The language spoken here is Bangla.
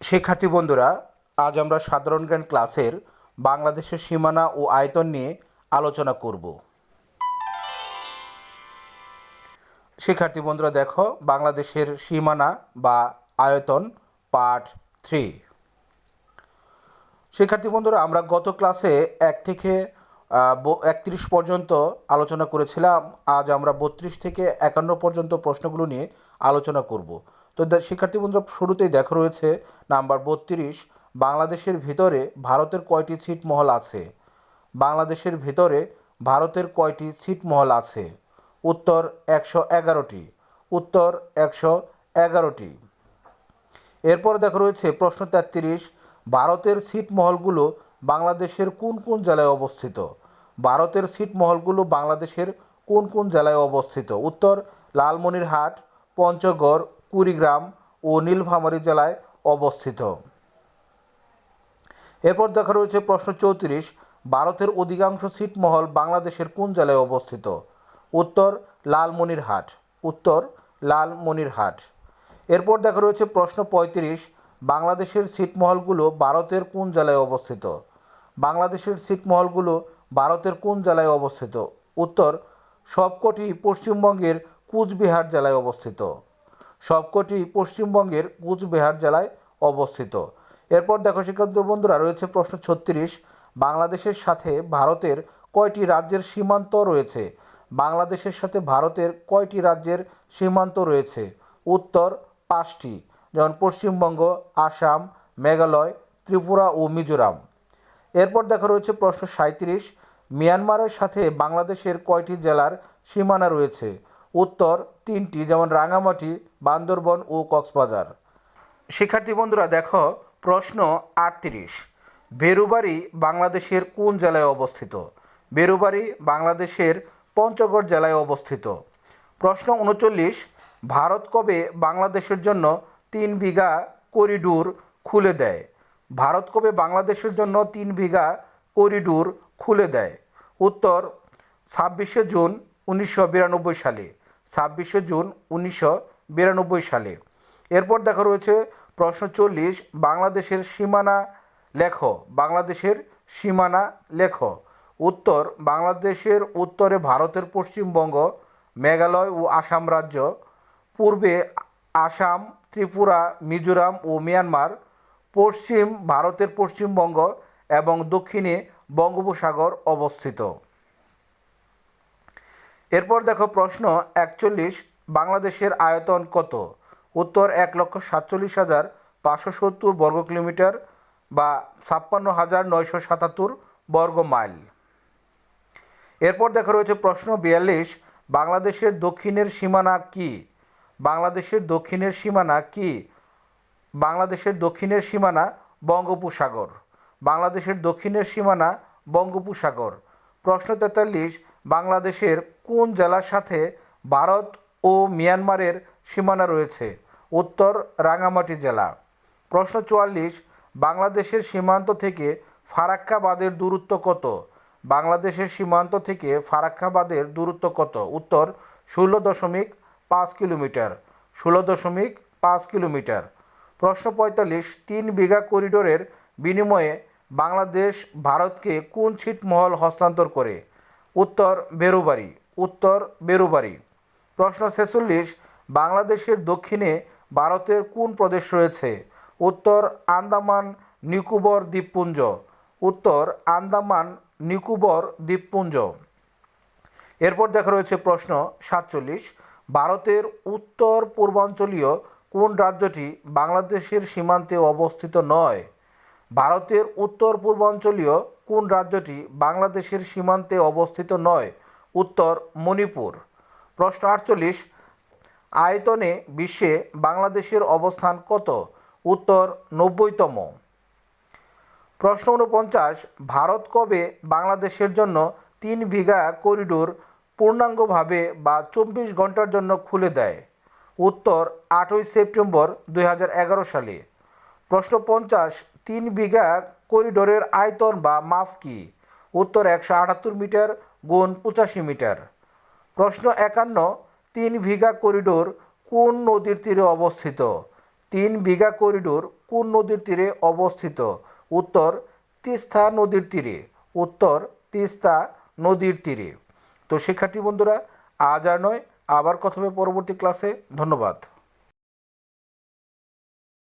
শিক্ষার্থী বন্ধুরা, আজ আমরা সাধারণ জ্ঞান ক্লাসের বাংলাদেশের সীমানা ও আয়তন নিয়ে আলোচনা করব। শিক্ষার্থী বন্ধুরা, দেখো বাংলাদেশের সীমানা বা আয়তন পার্ট থ্রি। শিক্ষার্থী বন্ধুরা, আমরা গত ক্লাসে এক থেকে একত্রিশ পর্যন্ত আলোচনা করেছিলাম। আজ আমরা বত্রিশ থেকে একান্ন পর্যন্ত প্রশ্নগুলো নিয়ে আলোচনা করব। তো শিক্ষার্থী বন্ধুরা, শুরুতেই দেখা রয়েছে নাম্বার বত্রিশ, বাংলাদেশের ভিতরে ভারতের কয়টি ছিটমহল আছে? বাংলাদেশের ভিতরে ভারতের কয়টি ছিটমহল আছে? উত্তর একশো এগারোটি, উত্তর একশো এগারোটি। এরপর দেখা রয়েছে প্রশ্ন তেত্রিশ, ভারতের ছিটমহলগুলো বাংলাদেশের কোন কোন জেলায় অবস্থিত? ভারতের ছিটমহলগুলো বাংলাদেশের কোন কোন জেলায় অবস্থিত? উত্তর লালমনিরহাট, পঞ্চগড় কুড়িগ্রাম ও নীলফামারী জেলায় অবস্থিত। এরপর দেখা রয়েছে প্রশ্ন চৌত্রিশ, ভারতের অধিকাংশ ছিটমহল বাংলাদেশের কোন জেলায় অবস্থিত? উত্তর, লালমনিরহাট। উত্তর, লালমনিরহাট। এরপর দেখা রয়েছে প্রশ্ন পঁয়ত্রিশ, বাংলাদেশের ছিটমহলগুলো ভারতের কোন জেলায় অবস্থিত? বাংলাদেশের ছিটমহলগুলো ভারতের কোন জেলায় অবস্থিত? উত্তর, সবকটি পশ্চিমবঙ্গের কুচবিহার জেলায় অবস্থিত। সবকটি পশ্চিমবঙ্গের কুচবিহার জেলায় অবস্থিত। এরপর দেখো শিক্ষার্থী বন্ধুরা, রয়েছে প্রশ্ন ছত্রিশ। বাংলাদেশের সাথে ভারতের কয়টি রাজ্যের সীমান্ত রয়েছে? বাংলাদেশের সাথে ভারতের কয়টি রাজ্যের সীমান্ত রয়েছে? উত্তর, পাঁচটি। যেমন পশ্চিমবঙ্গ, আসাম, মেঘালয়, ত্রিপুরা ও মিজোরাম। এরপর দেখা রয়েছে প্রশ্ন সাঁত্রিশ মিয়ানমারের সাথে বাংলাদেশের কয়টি জেলার সীমানা রয়েছে? উত্তর তিনটি, যেমন রাঙামাটি, বান্দরবন ও কক্সবাজার। শিক্ষার্থী বন্ধুরা, দেখো প্রশ্ন আটত্রিশ। বেরুবাড়ি বাংলাদেশের কোন জেলায় অবস্থিত? বেরুবাড়ি বাংলাদেশের পঞ্চগড় জেলায় অবস্থিত। প্রশ্ন উনচল্লিশ, ভারত কবে বাংলাদেশের জন্য তিন বিঘা করিডোর খুলে দেয়? ভারত কবে বাংলাদেশের জন্য তিন বিঘা করিডোর খুলে দেয়? উত্তর, ছাব্বিশে জুন উনিশশো বিরানব্বই সালে। ছাব্বিশে জুন উনিশশো বিরানব্বই সালে। এরপর দেখা রয়েছে প্রশ্ন চল্লিশ, বাংলাদেশের সীমানা লেখ, বাংলাদেশের সীমানা লেখ। উত্তর, বাংলাদেশের উত্তরে ভারতের পশ্চিমবঙ্গ, মেঘালয় ও আসাম রাজ্য। পূর্বে আসাম, ত্রিপুরা, মিজোরাম ও মিয়ানমার। পশ্চিম, ভারতের পশ্চিমবঙ্গ এবং দক্ষিণে বঙ্গোপসাগর অবস্থিত। এরপর দেখো প্রশ্ন একচল্লিশ, বাংলাদেশের আয়তন কত? উত্তর এক লক্ষ সাতচল্লিশ হাজার পাঁচশো সত্তর বর্গ কিলোমিটার বা ছাপ্পান্ন হাজার নয়শো সাতাত্তর বর্গ মাইল। এরপর দেখা রয়েছে প্রশ্ন বিয়াল্লিশ, বাংলাদেশের দক্ষিণের সীমানা কি? বাংলাদেশের দক্ষিণের সীমানা কি? বাংলাদেশের দক্ষিণের সীমানা বঙ্গোপসাগর। বাংলাদেশের দক্ষিণের সীমানা বঙ্গোপসাগর। প্রশ্ন তেতাল্লিশ বাংলাদেশের কোন জেলার সাথে ভারত ও মিয়ানমারের সীমানা রয়েছে? উত্তর রাঙামাটি জেলা। প্রশ্ন চুয়াল্লিশ, বাংলাদেশের সীমান্ত থেকে ফারাক্কা বাঁধের দূরত্ব কত? বাংলাদেশের সীমান্ত থেকে ফারাক্কা বাঁধের দূরত্ব কত? উত্তর, ষোলো দশমিক পাঁচ কিলোমিটার। ষোলো দশমিক পাঁচ কিলোমিটার। প্রশ্ন পঁয়তাল্লিশ, তিন বিঘা করিডোরের বিনিময়ে বাংলাদেশ ভারতকে কোন ছিটমহল হস্তান্তর করে? উত্তর বেরুবাড়ি উত্তর বেরুবাড়ি প্রশ্ন ছেচল্লিশ, বাংলাদেশের দক্ষিণে ভারতের কোন প্রদেশ রয়েছে? উত্তর আন্দামান নিকোবর দ্বীপপুঞ্জ, উত্তর আন্দামান নিকোবর দ্বীপপুঞ্জ। এরপর দেখা রয়েছে প্রশ্ন সাতচল্লিশ, ভারতের উত্তর পূর্বাঞ্চলীয় কোন রাজ্যটি বাংলাদেশের সীমান্তে অবস্থিত নয়? ভারতের উত্তর পূর্বাঞ্চলীয় কোন রাজ্যটি বাংলাদেশের সীমান্তে অবস্থিত নয়? উত্তর, মণিপুর। প্রশ্ন আটচল্লিশ, আয়তনে বিশ্বে বাংলাদেশের অবস্থান কত? উত্তর, নব্বইতম। প্রশ্ন উনপঞ্চাশ, ভারত কবে বাংলাদেশের জন্য তিন বিঘা করিডোর পূর্ণাঙ্গভাবে বা চব্বিশ ঘণ্টার জন্য খুলে দেয়? উত্তর, আটই সেপ্টেম্বর দু হাজার এগারো সালে। প্রশ্ন পঞ্চাশ তিন বিঘা করিডোরের আয়তন বা মাপ কি উত্তর একশো আটাত্তর মিটার, গুণ পঁচাশি মিটার। প্রশ্ন একান্ন, তিন বিঘা করিডোর কোন নদীর তীরে অবস্থিত? তিন বিঘা করিডোর কোন নদীর তীরে অবস্থিত? উত্তর, তিস্তা নদীর তীরে। উত্তর, তিস্তা নদীর তীরে। তো শিক্ষার্থী বন্ধুরা, আজ আর নয়, আবার কথা হবে পরবর্তী ক্লাসে ধন্যবাদ।